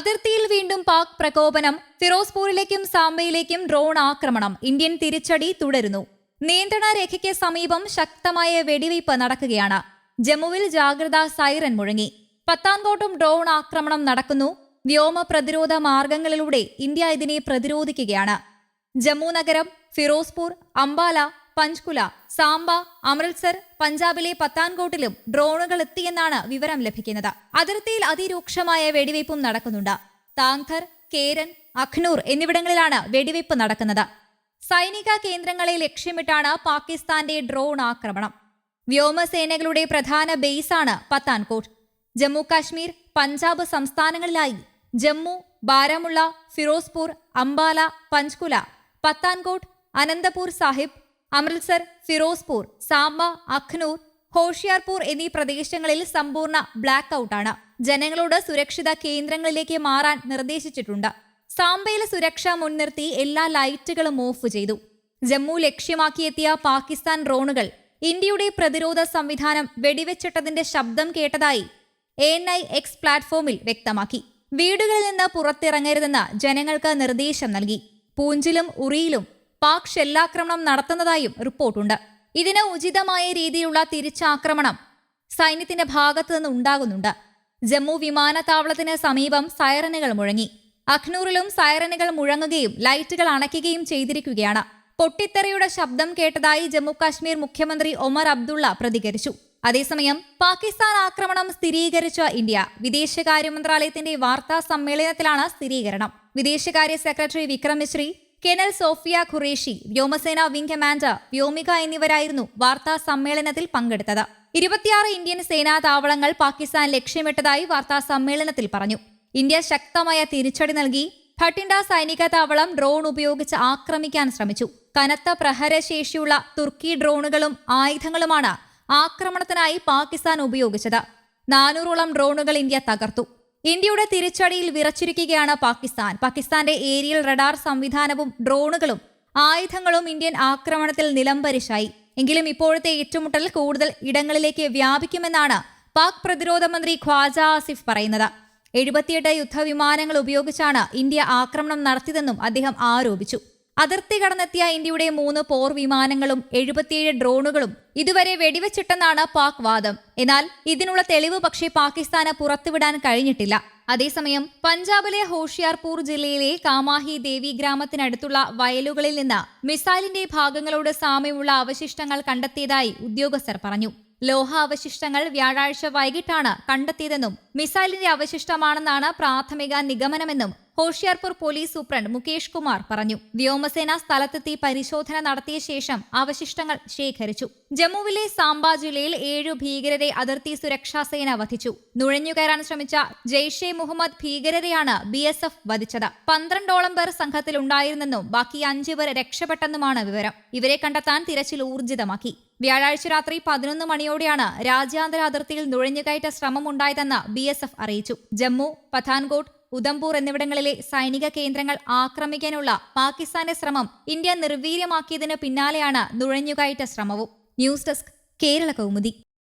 അതിർത്തിയിൽ വീണ്ടും പാക് പ്രകോപനം ഫിറോസ്പൂരിലേക്കും സാംബയിലേക്കും ഡ്രോൺ ആക്രമണം ഇന്ത്യൻ തിരിച്ചടി തുടരുന്നു. നിയന്ത്രണ രേഖയ്ക്ക് സമീപം ശക്തമായ വെടിവയ്പ് നടക്കുകയാണ്. ജമ്മുവിൽ ജാഗ്രതാ സൈറൻ മുഴങ്ങി. പത്താൻകോട്ടും ഡ്രോൺ ആക്രമണം നടക്കുന്നു. വ്യോമ പ്രതിരോധ മാർഗങ്ങളിലൂടെ ഇന്ത്യ ഇതിനെ പ്രതിരോധിക്കുകയാണ്. ജമ്മു നഗരം ഫിറോസ്പൂർ അംബാല പഞ്ച്കുല സാംബ അമൃത്സർ പഞ്ചാബിലെ പത്താൻകോട്ടിലും ഡ്രോണുകൾ എത്തിയെന്നാണ് വിവരം ലഭിക്കുന്നത്. അതിർത്തിയിൽ അതിരൂക്ഷമായ വെടിവയ്പും നടക്കുന്നുണ്ട്. താങ്ധർ കേരൻ അഖ്നൂർ എന്നിവിടങ്ങളിലാണ് വെടിവയ്പ് നടക്കുന്നത്. സൈനിക കേന്ദ്രങ്ങളെ ലക്ഷ്യമിട്ടാണ് പാകിസ്ഥാന്റെ ഡ്രോൺ ആക്രമണം. വ്യോമസേനകളുടെ പ്രധാന ബേസാണ് പത്താൻകോട്ട്. ജമ്മു കാശ്മീർ പഞ്ചാബ് സംസ്ഥാനങ്ങളിലായി ജമ്മു ബാരാമുള്ള ഫിറോസ്പൂർ അംബാല പഞ്ച്കുല പത്താൻകോട്ട് അനന്തപൂർ സാഹിബ് അമൃത്സർ ഫിറോസ്പൂർ സാംബ അഖ്നൂർ ഹോഷിയാർപൂർ എന്നീ പ്രദേശങ്ങളിൽ സമ്പൂർണ ബ്ലാക്ക് ഔട്ടാണ് ജനങ്ങളോട് സുരക്ഷിത കേന്ദ്രങ്ങളിലേക്ക് മാറാൻ നിർദ്ദേശിച്ചിട്ടുണ്ട്. സാംബയിലെ സുരക്ഷ മുൻനിർത്തി എല്ലാ ലൈറ്റുകളും ഓഫ് ചെയ്തു. ജമ്മു ലക്ഷ്യമാക്കിയെത്തിയ പാകിസ്ഥാൻ ഡ്രോണുകൾ ഇന്ത്യയുടെ പ്രതിരോധ സംവിധാനം വെടിവെച്ചിട്ടതിന്റെ ശബ്ദം കേട്ടതായി എൻ ഐ എക്സ് പ്ലാറ്റ്ഫോമിൽ വ്യക്തമാക്കി. വീടുകളിൽ നിന്ന് പുറത്തിറങ്ങരുതെന്ന് ജനങ്ങൾക്ക് നിർദ്ദേശം നൽകി. പൂഞ്ചിലും ഉറിയിലും പാക് ഷെല്ലാക്രമണം നടത്തുന്നതായും റിപ്പോർട്ടുണ്ട്. ഇതിന് ഉചിതമായ രീതിയിലുള്ള തിരിച്ചാക്രമണം സൈന്യത്തിന്റെ ഭാഗത്തു നിന്ന് ഉണ്ടാകുന്നുണ്ട്. ജമ്മു വിമാനത്താവളത്തിന് സമീപം സൈറനുകൾ മുഴങ്ങി. അഖ്നൂറിലും സൈറനുകൾ മുഴങ്ങുകയും ലൈറ്റുകൾ അണയ്ക്കുകയും ചെയ്തിരിക്കുകയാണ്. പൊട്ടിത്തെറിയുടെ ശബ്ദം കേട്ടതായി ജമ്മു കാശ്മീർ മുഖ്യമന്ത്രി ഒമർ അബ്ദുള്ള പ്രതികരിച്ചു. അതേസമയം പാകിസ്ഥാൻ ആക്രമണം സ്ഥിരീകരിച്ച ഇന്ത്യ വിദേശകാര്യ മന്ത്രാലയത്തിന്റെ വാർത്താ സമ്മേളനത്തിലാണ് സ്ഥിരീകരണം. വിദേശകാര്യ സെക്രട്ടറി വിക്രം മിശ്രി കെനൽ സോഫിയ ഖുറേഷി വ്യോമസേന വിംഗ് കമാൻഡർ വ്യോമിക എന്നിവരായിരുന്നു വാർത്താ സമ്മേളനത്തിൽ പങ്കെടുത്തത്. ഇരുപത്തിയാറ് ഇന്ത്യൻ സേനാ താവളങ്ങൾ പാകിസ്ഥാൻ ലക്ഷ്യമിട്ടതായി വാർത്താ സമ്മേളനത്തിൽ പറഞ്ഞു. ഇന്ത്യ ശക്തമായ തിരിച്ചടി നൽകി ഭട്ടിൻഡ സൈനിക താവളം ഡ്രോൺ ഉപയോഗിച്ച് ആക്രമിക്കാൻ ശ്രമിച്ചു. കനത്ത പ്രഹരശേഷിയുള്ള തുർക്കി ഡ്രോണുകളും ആയുധങ്ങളുമാണ് ആക്രമണത്തിനായി പാകിസ്ഥാൻ ഉപയോഗിച്ചത്. നാനൂറോളം ഡ്രോണുകൾ ഇന്ത്യ തകർത്തു. ഇന്ത്യയുടെ തിരിച്ചടിയിൽ വിറച്ചിരിക്കുകയാണ് പാകിസ്ഥാൻ. പാകിസ്ഥാന്റെ ഏരിയൽ റഡാർ സംവിധാനവും ഡ്രോണുകളും ആയുധങ്ങളും ഇന്ത്യൻ ആക്രമണത്തിൽ നിലംപരിശായി. എങ്കിലും ഇപ്പോഴത്തെ ഏറ്റുമുട്ടൽ കൂടുതൽ ഇടങ്ങളിലേക്ക് വ്യാപിക്കുമെന്നാണ് പാക് പ്രതിരോധ മന്ത്രി ഖ്വാജ ആസിഫ് പറയുന്നത്. എഴുപത്തിയെട്ട് യുദ്ധവിമാനങ്ങൾ ഉപയോഗിച്ചാണ് ഇന്ത്യ ആക്രമണം നടത്തിയതെന്നും അദ്ദേഹം ആരോപിച്ചു. അതിർത്തി കടന്നെത്തിയ ഇന്ത്യയുടെ മൂന്ന് പോർ വിമാനങ്ങളും എഴുപത്തിയേഴ് ഡ്രോണുകളും ഇതുവരെ വെടിവെച്ചിട്ടെന്നാണ് പാക് വാദം. എന്നാൽ ഇതിനുള്ള തെളിവ് പക്ഷേ പാകിസ്ഥാന് പുറത്തുവിടാൻ കഴിഞ്ഞിട്ടില്ല. അതേസമയം പഞ്ചാബിലെ ഹോഷിയാർപൂർ ജില്ലയിലെ കാമാഹി ദേവി ഗ്രാമത്തിനടുത്തുള്ള വയലുകളിൽ നിന്ന് മിസൈലിന്റെ ഭാഗങ്ങളോട് സാമ്യമുള്ള അവശിഷ്ടങ്ങൾ കണ്ടെത്തിയതായി ഉദ്യോഗസ്ഥർ പറഞ്ഞു. ലോഹ അവശിഷ്ടങ്ങൾ വ്യാഴാഴ്ച വൈകിട്ടാണ് കണ്ടെത്തിയതെന്നും മിസൈലിന്റെ അവശിഷ്ടമാണെന്നാണ് പ്രാഥമിക നിഗമനമെന്നും ഹോഷിയാർപൂർ പോലീസ് സൂപ്രണ്ട് മുകേഷ് കുമാർ പറഞ്ഞു. വ്യോമസേന സ്ഥലത്തെത്തി പരിശോധന നടത്തിയ ശേഷം അവശിഷ്ടങ്ങൾ ശേഖരിച്ചു. ജമ്മുവിലെ സാംബ ജില്ലയിൽ ഏഴു ഭീകരരെ അതിർത്തി സുരക്ഷാ സേന വധിച്ചു. നുഴഞ്ഞുകയറാൻ ശ്രമിച്ച ജെയ്ഷെ മുഹമ്മദ് ഭീകരരെയാണ് ബി എസ് എഫ് വധിച്ചത്. പന്ത്രണ്ടോളം പേർ സംഘത്തിലുണ്ടായിരുന്നെന്നും ബാക്കി അഞ്ചു പേർ രക്ഷപ്പെട്ടെന്നുമാണ് വിവരം. ഇവരെ കണ്ടെത്താൻ തിരച്ചിൽ ഊർജിതമാക്കി. വ്യാഴാഴ്ച രാത്രി പതിനൊന്ന് മണിയോടെയാണ് രാജ്യാന്തര അതിർത്തിയിൽ നുഴഞ്ഞുകയറ്റ ശ്രമമുണ്ടായതെന്ന് ബി എസ് എഫ് അറിയിച്ചു. ജമ്മു പത്താൻകോട്ട് ഉദംപൂർ എന്നിവിടങ്ങളിലെ സൈനിക കേന്ദ്രങ്ങൾ ആക്രമിക്കാനുള്ള പാകിസ്ഥാന്റെ ശ്രമം ഇന്ത്യ നിർവീര്യമാക്കിയതിന് പിന്നാലെയാണ് നുഴഞ്ഞുകയറ്റ ശ്രമവും. News desk Kerala Kaumudi.